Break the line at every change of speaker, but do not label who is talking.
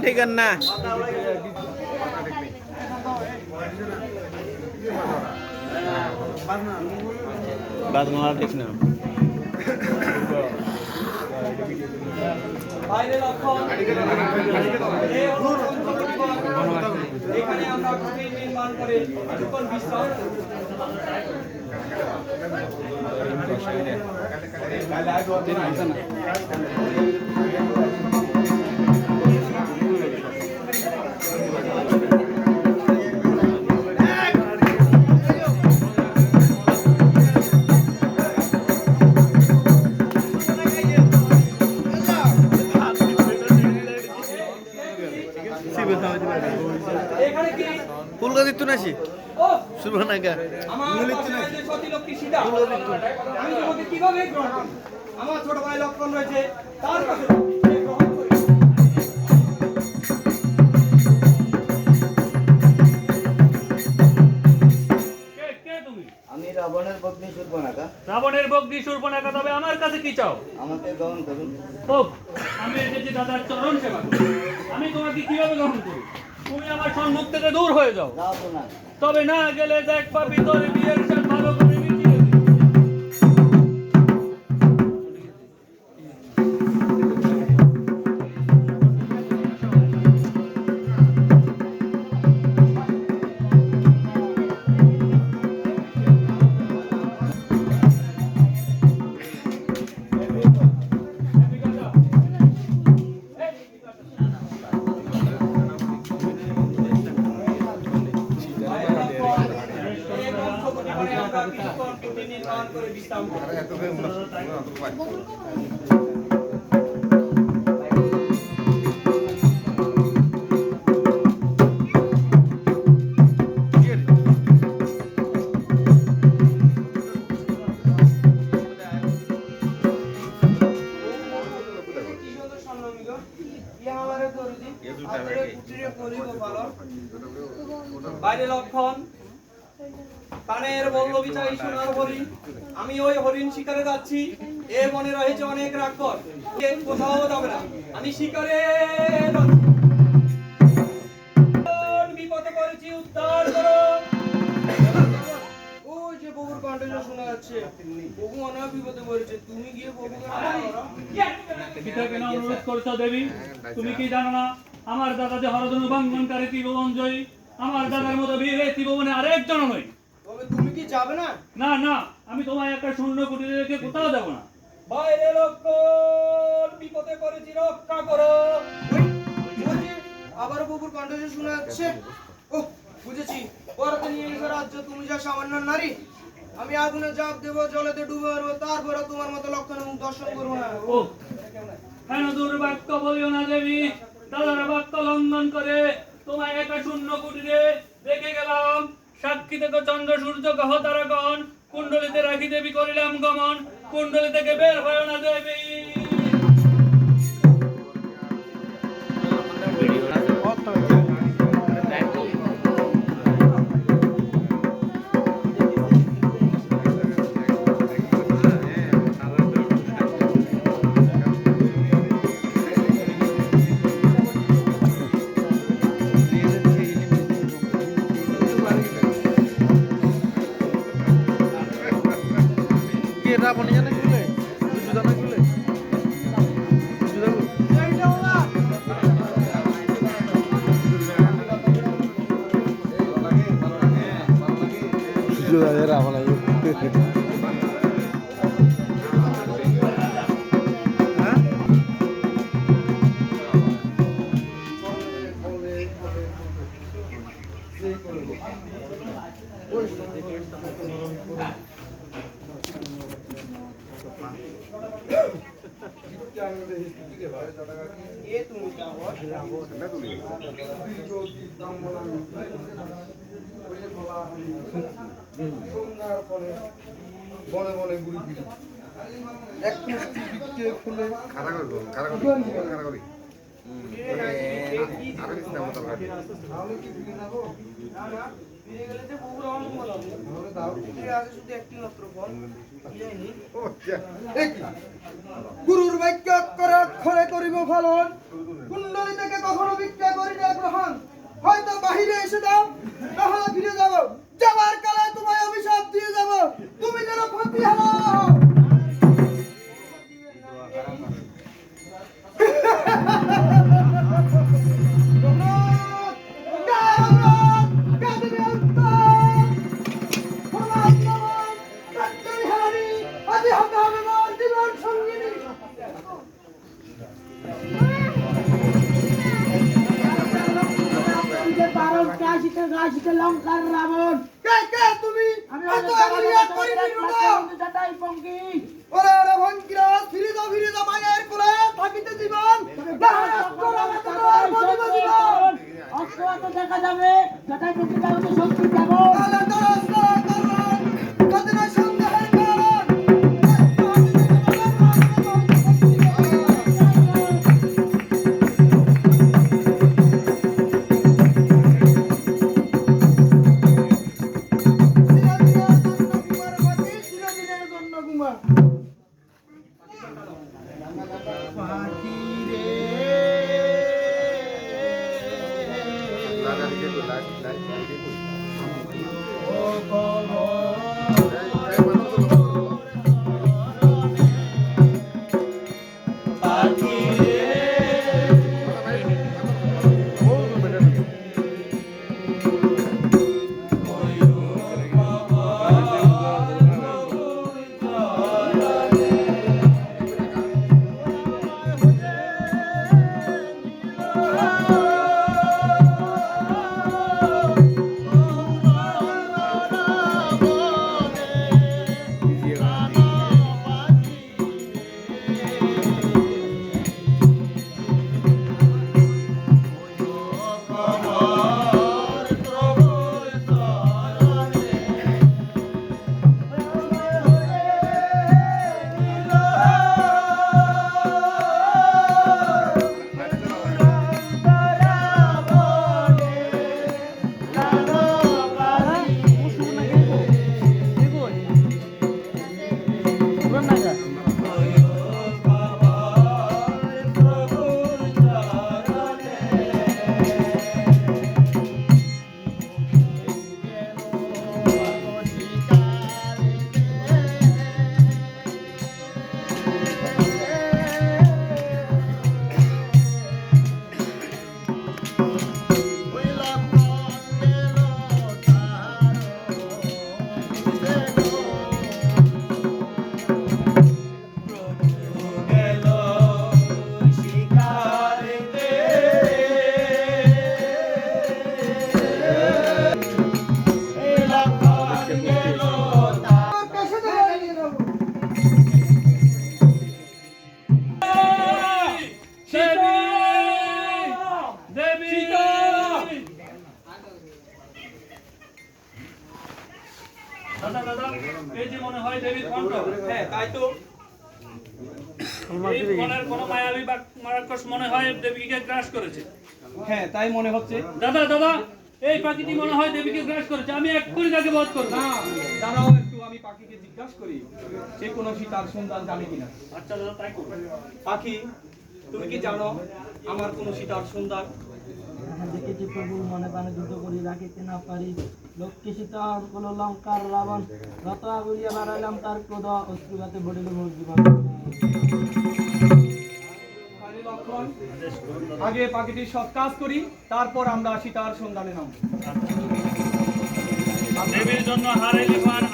বাজনা ঠিক আছে না বাজনা ঠিক না।
এখানে আমরা নির্মাণ করে বিশ্রাম তোমাকে কীভাবে গ্রহণ করব? আমার ছোট ভাই লক্ষণ রয়েছে তার কাছে
রাবণের বগ্নি সুর্পনাখা
রাবণের বগ্নি সুর্পণাখা তবে আমার কাছে কি চাও?
আমাকে গ্রহণ করুন।
ও আমি এসেছি দাদার চরণ সেবা। আমি তোমাকে কীভাবে গ্রহণ করি তুমি আমার সম্মুখ থেকে দূর হয়ে যাও। তবে না গেলে দেখ পাবি তোর বিয়ের
নির্মাণ করে আমি ওই হরিণ শিকারে যাচ্ছি। এ বনে রয়েছে অনেক কোথাও যাবে না। আমি শিকারে বিপদে উদ্ধার করো। তুমি গিয়ে
অনুরোধ করছ, দেবী? তুমি কি জানো না? আমার দাদা যে হরধনু ভঙ্গনকারী ত্রিভুবন জয়ী। আমার দাদার মতো বীর এই ত্রিভুবনে আরেকজন নয়।
তুমি কি যাবে না?
না না আমি তোমায় একটা শূন্য কুটিরে রেখে কোথাও যাব না।
বাইরে লক্ষণ বিপদে পড়েছি রক্ষা করো। আবারও বুবুর কণ্ঠে শোনা যাচ্ছে। ও বুঝেছি। পরতে নিয়ে গেছে রাজ্য তুমি যা সামান্য নারী। আমি আগুনে জাপ দেবো জলেতে ডুবে মারবো তারপরে তোমার মতো লক্ষণের মুখ দর্শন করব না।
ও কেন দুর্বাক্য বলিও না দেবী? দাদার বাক্য লঙ্ঘন করে তোমায় একা শূন্য কুটিরে রেখে গেলাম। সাক্ষী থেকে চন্দ্র, সূর্য, গ্রহ, তারাগণ, কুণ্ডলিতে রাখি দেবী করিলাম গমন কুণ্ডলি থেকে বের হয় না দেবী।
বুঝু জানে রাবণ
এ তুমি যাব
বনে বনে ঘুরি ফিরি কি? গুরুর বাক্য করে অক্ষরে করিব ফলন কুণ্ডলী থেকে কখনো ভিক্ষা করি না গ্রহণ হয়তো বাহিরে এসে দাও
লঙ্কার রাবণ
তুমি?
আমি
এত আঙুলিয়া করে দিলু না
চাটাই পঙ্কি
ওরে ওরে ভঙ্কিরাজ ফিরে যাও ফিরে যাও মায়ের কোলে থাকিতে জীবন। আমি জীবন।
দেখা যাবে যাবে শক্তি যাব
এই যে মনে হয় দেবীর কণ্ঠ
হ্যাঁ তাই তো।
এই মনের কোনো মায়াবী বা মারাকস মনে হয় দেবীকে গ্রাস করেছে?
হ্যাঁ তাই মনে হচ্ছে।
দাদা দাদা এই পাখিটি মনে হয় দেবীকে গ্রাস করেছে। আমি এক্ষুনি তাকে বধ করব।
না দাঁড়াও একটু আমি পাখিকে জিজ্ঞাসা করি। সে কোনো সীতার সন্ধান জানে কিনা?
আচ্ছা দাদা তাই করব।
পাখি তুমি কি জানো আমার কোনো সীতার
দেখেছি প্রভু মনে প্রাণে যুদ্ধ করি রাখিতে না পারি। লক্ষ্মী সীতা কোন লঙ্কার রাবণ যত আগুলিয়া বাড়াইলাম তার ক্রোধ অশ্রুগাতে বলিল মোর জীবন।
আগে পাখিটির সৎ কাজ করি তারপর আমরা সীতার সন্ধানে নাম
দেবীর জন্য হারে লিফান